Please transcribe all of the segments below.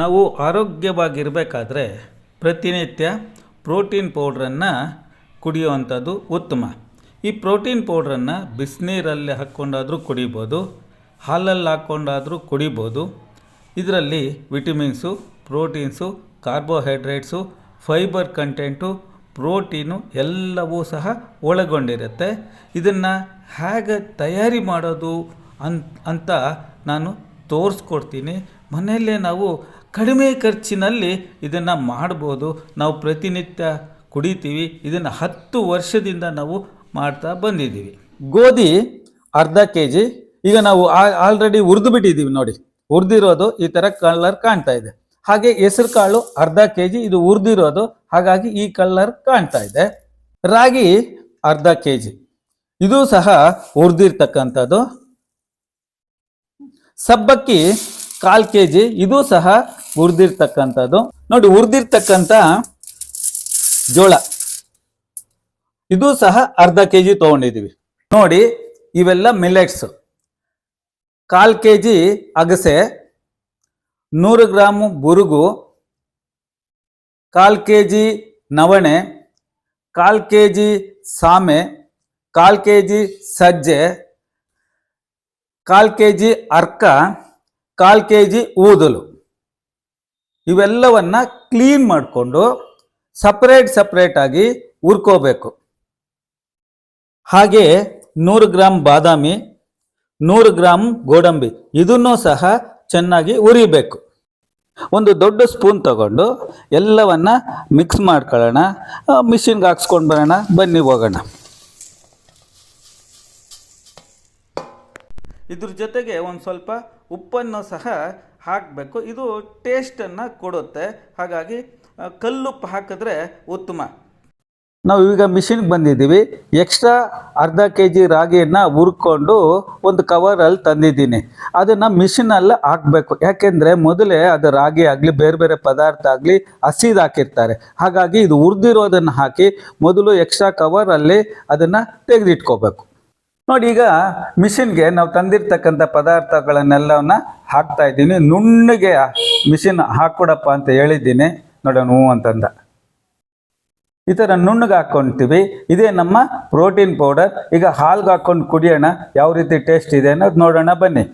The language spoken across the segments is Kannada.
ನಾವು ಆರೋಗ್ಯವಾಗಿರಬೇಕಾದ್ರೆ ಪ್ರತಿನಿತ್ಯ ಪ್ರೋಟೀನ್ ಪೌಡ್ರನ್ನು ಕುಡಿಯುವಂಥದ್ದು ಉತ್ತಮ. ಈ ಪ್ರೋಟೀನ್ ಪೌಡ್ರನ್ನು ಬಿಸಿನೀರಲ್ಲಿ ಹಾಕ್ಕೊಂಡಾದರೂ ಕುಡಿಬೋದು, ಹಾಲಲ್ಲಿ ಹಾಕ್ಕೊಂಡಾದರೂ ಕುಡಿಬೋದು. ಇದರಲ್ಲಿ vitamins, proteins, carbohydrates, fibre content, protein ಎಲ್ಲವೂ ಸಹ ಒಳಗೊಂಡಿರುತ್ತೆ. ಇದನ್ನು ಹೇಗೆ ತಯಾರಿ ಮಾಡೋದು ಅನ್, ಅಂತ ನಾನು ತೋರಿಸ್ಕೊಡ್ತೀನಿ. ಮನೆಯಲ್ಲೇ ನಾವು ಕಡಿಮೆ ಖರ್ಚಿನಲ್ಲಿ ಇದನ್ನು ಮಾಡ್ಬೋದು. ನಾವು ಪ್ರತಿನಿತ್ಯ ಕುಡಿತೀವಿ. ಇದನ್ನು ಹತ್ತು ವರ್ಷದಿಂದ ನಾವು ಮಾಡ್ತಾ ಬಂದಿದ್ದೀವಿ. ಗೋಧಿ ಅರ್ಧ ಕೆ ಜಿ ಈಗ ನಾವು ಆಲ್ರೆಡಿ ಹುರಿದು ಬಿಟ್ಟಿದ್ದೀವಿ ನೋಡಿ. ಹುರಿದಿರೋದು ಈ ಥರ ಕಲರ್ ಕಾಣ್ತಾ ಇದೆ. ಹಾಗೆ ಹೆಸರು ಕಾಳು ಅರ್ಧ ಕೆ ಜಿ ಇದು ಹುರಿದಿರೋದು. ಹಾಗಾಗಿ ಈ ಕಲರ್ ಕಾಣ್ತಾ ಇದೆ. ರಾಗಿ ಅರ್ಧ ಕೆ ಜಿ ಇದು ಸಹ ಹುರಿದಿರ್ತಕ್ಕಂಥದ್ದು. ಸಬ್ಬಕ್ಕಿ ಕಾಲ್ ಕೆ ಜಿ ಇದು ಸಹ ಹುರಿದಿರ್ತಕ್ಕಂಥದ್ದು. ನೋಡಿ, ಹುರಿದಿರ್ತಕ್ಕಂಥ ಜೋಳ. ಇದು ಸಹ ಅರ್ಧ ಕೆ ಜಿ ತೊಗೊಂಡಿದ್ದೀವಿ. ನೋಡಿ, ಇವೆಲ್ಲ ಮಿಲೆಟ್ಸ್ ಕಾಲ್ ಕೆ ಜಿ ಅಗಸೆ, ನೂರು ಗ್ರಾಮು ಬುರುಗು, ಕಾಲ್ ಕೆ ಜಿ ನವಣೆ, ಕಾಲ್ ಕೆ ಜಿ ಸಾಮೆ, ಕಾಲ್ ಕೆ ಜಿ ಸಜ್ಜೆ, ಕಾಲ್ ಕೆ ಜಿ ಅರ್ಕ ಕಾಲ್ ಕೆ ಜಿ ಊದಲು. ಇವೆಲ್ಲವನ್ನು ಕ್ಲೀನ್ ಮಾಡಿಕೊಂಡು ಸಪ್ರೇಟ್ ಸಪ್ರೇಟಾಗಿ ಹುರ್ಕೋಬೇಕು. ಹಾಗೆ ನೂರು ಗ್ರಾಮ್ ಬಾದಾಮಿ, ನೂರು ಗ್ರಾಮ್ ಗೋಡಂಬಿ ಇದನ್ನು ಸಹ ಚೆನ್ನಾಗಿ ಉರಿಬೇಕು ಒಂದು ದೊಡ್ಡ ಸ್ಪೂನ್ ತಗೊಂಡು ಎಲ್ಲವನ್ನ ಮಿಕ್ಸ್ ಮಾಡ್ಕೊಳ್ಳೋಣ. ಮಿಷಿನ್ಗೆ ಹಾಕ್ಸ್ಕೊಂಡು ಬರೋಣ. ಬನ್ನಿ ಹೋಗೋಣ. ಇದ್ರ ಜೊತೆಗೆ ಒಂದು ಸ್ವಲ್ಪ ಉಪ್ಪನ್ನು ಸಹ ಹಾಕಬೇಕು. ಇದು ಟೇಸ್ಟನ್ನು ಕೊಡುತ್ತೆ. ಹಾಗಾಗಿ ಕಲ್ಲುಪ್ಪು ಹಾಕಿದ್ರೆ ಉತ್ತಮ. ನಾವು ಈಗ ಮಿಷಿನ್ಗೆ ಬಂದಿದ್ದೀವಿ. ಎಕ್ಸ್ಟ್ರಾ ಅರ್ಧ ಕೆ ಜಿ ರಾಗಿಯನ್ನು ಹುರ್ಕೊಂಡು ಒಂದು ಕವರಲ್ಲಿ ತಂದಿದ್ದೀನಿ. ಅದನ್ನು ಮಿಷಿನಲ್ಲಿ ಹಾಕಬೇಕು. ಯಾಕೆಂದರೆ ಮೊದಲೇ ಅದು ರಾಗಿ ಆಗಲಿ, ಬೇರೆ ಬೇರೆ ಪದಾರ್ಥ ಆಗಲಿ ಹಸಿದು ಹಾಕಿರ್ತಾರೆ. ಹಾಗಾಗಿ ಇದು ಹುರಿದಿರೋದನ್ನು ಹಾಕಿ ಮೊದಲು ಎಕ್ಸ್ಟ್ರಾ ಕವರಲ್ಲಿ ಅದನ್ನು ತೆಗೆದಿಟ್ಕೋಬೇಕು. ನೋಡಿ ಈಗ ಮಿಷಿನ್ಗೆ ನಾವು ತಂದಿರ್ತಕ್ಕಂಥ ಪದಾರ್ಥಗಳನ್ನೆಲ್ಲವನ್ನ ಹಾಕ್ತಾ ಇದ್ದೀನಿ. ನುಣ್ಣಗೆ ಮಿಷಿನ್ ಹಾಕ್ಕೊಡಪ್ಪ ಅಂತ ಹೇಳಿದ್ದೀನಿ. ನೋಡೋಣ ಹ್ಞೂ ಅಂತಂದ. ಈ ಥರ ನುಣ್ಣಗೆ ಹಾಕ್ಕೊಂತೀವಿ. ಇದೇ ನಮ್ಮ ಪ್ರೋಟೀನ್ ಪೌಡರ್. ಈಗ ಹಾಲ್ಗೆ ಹಾಕ್ಕೊಂಡು ಕುಡಿಯೋಣ. ಯಾವ ರೀತಿ ಟೇಸ್ಟ್ ಇದೆ ಅನ್ನೋದು ನೋಡೋಣ ಬನ್ನಿ.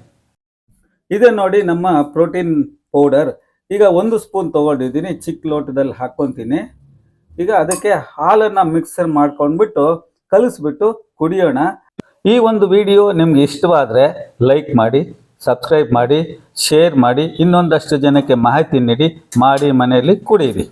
ಇದೆ ನೋಡಿ ನಮ್ಮ ಪ್ರೋಟೀನ್ ಪೌಡರ್. ಈಗ ಒಂದು ಸ್ಪೂನ್ ತೊಗೊಂಡಿದ್ದೀನಿ. ಚಿಕ್ಕ ಲೋಟದಲ್ಲಿ ಹಾಕ್ಕೊತೀನಿ. ಈಗ ಅದಕ್ಕೆ ಹಾಲನ್ನು ಮಿಕ್ಸರ್ ಮಾಡ್ಕೊಂಡ್ಬಿಟ್ಟು, ಕಲಿಸ್ಬಿಟ್ಟು ಕುಡಿಯೋಣ. ಈ ಒಂದು ವಿಡಿಯೋ ನಿಮ್ಗೆ ಇಷ್ಟವಾದರೆ ಲೈಕ್ ಮಾಡಿ, ಸಬ್ಸ್ಕ್ರೈಬ್ ಮಾಡಿ, ಶೇರ್ ಮಾಡಿ, ಇನ್ನೊಂದಷ್ಟು ಜನಕ್ಕೆ ಮಾಹಿತಿ ನೀಡಿ, ಮಾಡಿ ಮನೆಯಲ್ಲಿ ಕುಡೀರಿ.